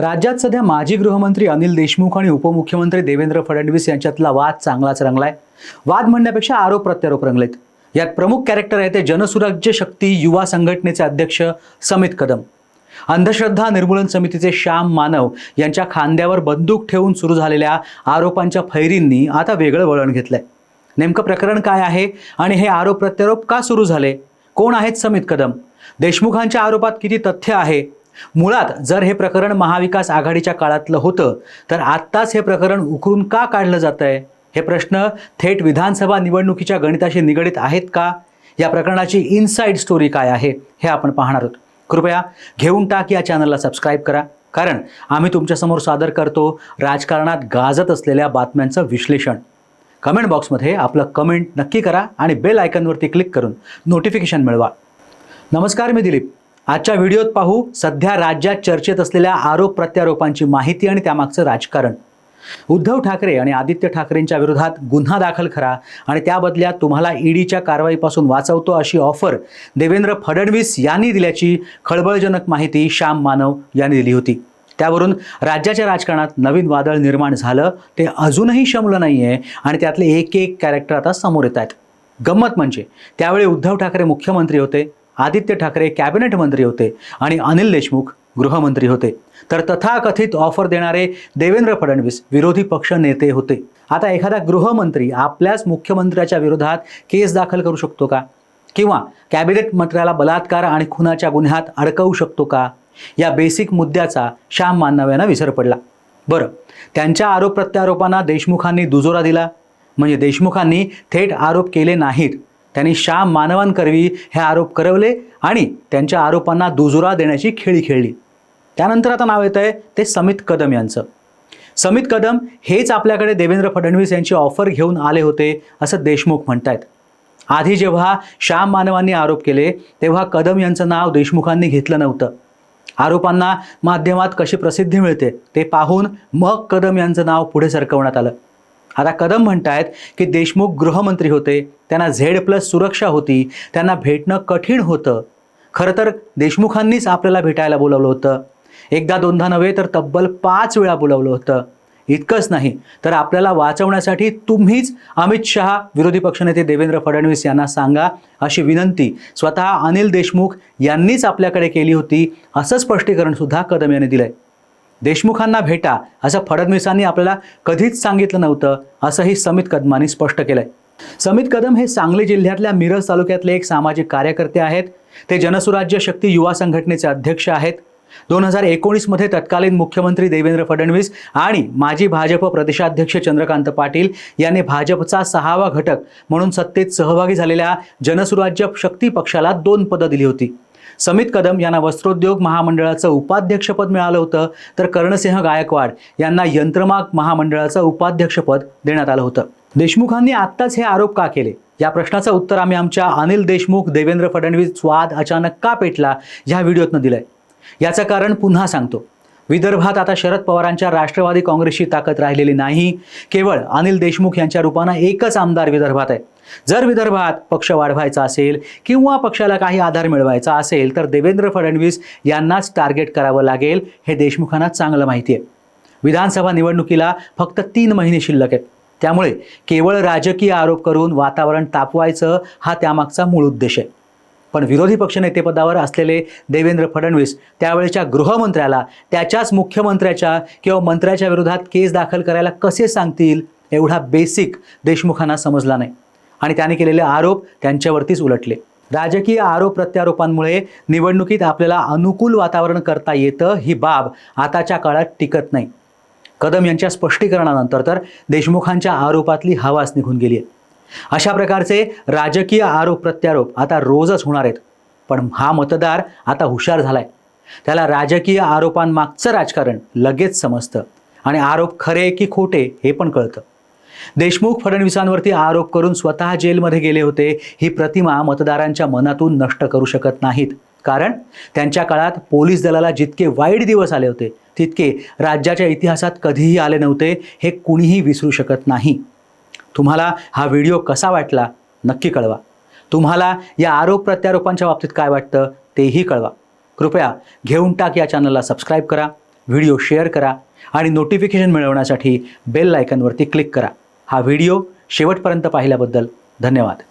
राज्यात सध्या माजी गृहमंत्री अनिल देशमुख आणि उपमुख्यमंत्री देवेंद्र फडणवीस यांच्यातला वाद चांगलाच रंगलाय. वाद म्हणण्यापेक्षा आरोप प्रत्यारोप रंगलेत. यात प्रमुख कॅरेक्टर आहे ते जनसुराज्य शक्ती युवा संघटनेचे अध्यक्ष समित कदम. अंधश्रद्धा निर्मूलन समितीचे श्याम मानव यांच्या खांद्यावर बंदूक ठेवून सुरू झालेल्या आरोपांच्या फैरींनी आता वेगळं वळण घेतलंय. नेमकं प्रकरण काय आहे आणि हे आरोप प्रत्यारोप का सुरू झाले? कोण आहेत समित कदम? देशमुखांच्या आरोपात किती तथ्य आहे? मुळात जर हे प्रकरण महाविकास आघाडीच्या काळातलं होतं तर आत्ताच हे प्रकरण उकरून का काढलं जात आहे हे प्रश्न थेट विधानसभा निवडणुकीच्या गणिताशी निगडीत आहेत का? या प्रकरणाची इनसाईड स्टोरी काय आहे हे आपण पाहणार आहोत. कृपया घेऊन टाक या चॅनलला सबस्क्राईब करा कारण आम्ही तुमच्यासमोर सादर करतो राजकारणात गाजत असलेल्या बातम्यांचं विश्लेषण. कमेंट बॉक्समध्ये आपलं कमेंट नक्की करा आणि बेल आयकनवरती क्लिक करून नोटिफिकेशन मिळवा. नमस्कार मी दिलीप. आजच्या व्हिडिओत पाहू सध्या राज्यात चर्चेत असलेल्या आरोप प्रत्यारोपांची माहिती आणि त्यामागचं राजकारण. उद्धव ठाकरे आणि आदित्य ठाकरेंच्या विरोधात गुन्हा दाखल करा आणि त्या बदल्यात तुम्हाला ईडीच्या कारवाईपासून वाचवतो अशी ऑफर देवेंद्र फडणवीस यांनी दिल्याची खळबळजनक माहिती श्याम मानव यांनी दिली होती. त्यावरून राज्याच्या राजकारणात नवीन वादळ निर्माण झालं ते अजूनही शमलं नाही आहे आणि त्यातले एक एक कॅरेक्टर आता समोर येत आहेत गंमत म्हणजे त्यावेळी उद्धव ठाकरे मुख्यमंत्री होते आदित्य ठाकरे कॅबिनेट मंत्री होते आणि अनिल देशमुख गृहमंत्री होते. तर तथाकथित ऑफर देणारे देवेंद्र फडणवीस विरोधी पक्ष नेते होते. आता एखादा गृहमंत्री आपल्याच मुख्यमंत्र्याच्या विरोधात केस दाखल करू शकतो का? किंवा कॅबिनेट मंत्र्याला बलात्कार आणि खुनाच्या गुन्ह्यात अडकवू शकतो का? या बेसिक मुद्द्याचा श्याम मानव्यानं विसर पडला. बरं त्यांच्या आरोप प्रत्यारोपांना देशमुखांनी दुजोरा दिला. म्हणजे देशमुखांनी थेट आरोप केले नाहीत. त्यांनी श्याम मानवांकरवी हे आरोप करवले आणि त्यांच्या आरोपांना दुजोरा देण्याची खेळी खेळली. त्यानंतर आता नाव येत आहे ते समित कदम यांचं. समित कदम हेच आपल्याकडे देवेंद्र फडणवीस यांची ऑफर घेऊन आले होते असं देशमुख म्हणतायत. आधी जेव्हा श्याम मानवांनी आरोप केले तेव्हा कदम यांचं नाव देशमुखांनी घेतलं नव्हतं. आरोपांना माध्यमात कशी प्रसिद्धी मिळते ते पाहून मग कदम यांचं नाव पुढे सरकवण्यात आलं. आता कदम म्हणतायत की देशमुख गृहमंत्री होते त्यांना झेड प्लस सुरक्षा होती त्यांना भेटणं कठीण होतं. खरं तर देशमुखांनीच आपल्याला भेटायला बोलावलं होतं. एकदा दोनदा नव्हे तर तब्बल पाच वेळा बोलावलं होतं. इतकंच नाही तर आपल्याला वाचवण्यासाठी तुम्हीच अमित शहा विरोधी पक्षनेते देवेंद्र फडणवीस यांना सांगा अशी विनंती स्वतः अनिल देशमुख यांनीच आपल्याकडे केली होती असं स्पष्टीकरण सुद्धा कदम यांनी दिलंय. देशमुखांना भेटा असं फडणवीसांनी आपल्याला कधीच सांगितलं नव्हतं असंही समित कदमांनी स्पष्ट केलंय. समित कदम हे सांगली जिल्ह्यातल्या मिरज तालुक्यातले एक सामाजिक कार्यकर्ते आहेत. ते जनसुराज्य शक्ती युवा संघटनेचे अध्यक्ष आहेत. दोन हजार एकोणीसमध्ये तत्कालीन मुख्यमंत्री देवेंद्र फडणवीस आणि माजी भाजप प्रदेशाध्यक्ष चंद्रकांत पाटील यांनी भाजपचा सहावा घटक म्हणून सत्तेत सहभागी झालेल्या जनसुराज्य शक्ती पक्षाला दोन पदं दिली होती. समित कदम यांना वस्त्रोद्योग महामंडळाचं उपाध्यक्षपद मिळालं होतं. तर कर्णसिंह गायकवाड यांना यंत्रमाग महामंडळाचं उपाध्यक्षपद देण्यात आलं होतं. देशमुखांनी आत्ताच हे आरोप का केले? या प्रश्नाचं उत्तर आम्ही आमच्या अनिल देशमुख देवेंद्र फडणवीस वाद अचानक का पेटला ह्या व्हिडिओतनं दिलंय. याचं कारण पुन्हा सांगतो. विदर्भात आता शरद पवारांच्या राष्ट्रवादी काँग्रेसची ताकद राहिलेली नाही. केवळ अनिल देशमुख यांच्या रूपानं एकच आमदार विदर्भात आहे. जर विदर्भात पक्ष वाढवायचा असेल किंवा पक्षाला काही आधार मिळवायचा असेल तर देवेंद्र फडणवीस यांनाच टार्गेट करावं लागेल हे देशमुखांना चांगलं माहिती आहे. विधानसभा निवडणुकीला फक्त तीन महिने शिल्लक आहेत. त्यामुळे केवळ राजकीय आरोप करून वातावरण तापवायचं हा त्यामागचा मूळ उद्देश आहे. पण विरोधी पक्षनेतेपदावर असलेले देवेंद्र फडणवीस त्यावेळेच्या गृहमंत्र्याला त्याच्याच मुख्यमंत्र्याच्या किंवा मंत्र्याच्या विरोधात केस दाखल करायला कसे सांगतील एवढा बेसिक देशमुखांना समजला नाही. आणि त्याने केलेले आरोप त्यांच्यावरतीच उलटले. राजकीय आरोप प्रत्यारोपांमुळे निवडणुकीत आपल्याला अनुकूल वातावरण करता येतं ही बाब आताच्या काळात टिकत नाही. कदम यांच्या स्पष्टीकरणानंतर तर देशमुखांच्या आरोपातली हवाच निघून गेली आहे. अशा प्रकारचे राजकीय आरोप प्रत्यारोप आता रोजच होणार आहेत. पण हा मतदार आता हुशार झालाय. त्याला राजकीय आरोपांमागचं राजकारण लगेच समजतं. आणि आरोप खरे की खोटे हे पण कळतं. देशमुख फडणवीसांवरती आरोप करून स्वतः जेलमध्ये गेले होते ही प्रतिमा मतदारांच्या मनातून नष्ट करू शकत नाहीत. कारण त्यांच्या काळात पोलीस दलाला जितके वाईट दिवस आले होते तितके राज्याच्या इतिहासात कधीही आले नव्हते हे कुणीही विसरू शकत नाही. तुम्हाला हा व्हिडिओ कसा वाटला नक्की कळवा. तुम्हाला या आरोप प्रत्यारोपांच्या बाबतीत काय वाटतं तेही कळवा. कृपया घेऊन टाक या चॅनलला सबस्क्राईब करा व्हिडिओ शेअर करा आणि नोटिफिकेशन मिळवण्यासाठी बेल आयकनवरती क्लिक करा. हा व्हिडिओ शेवटपर्यंत पाहिल्याबद्दल धन्यवाद.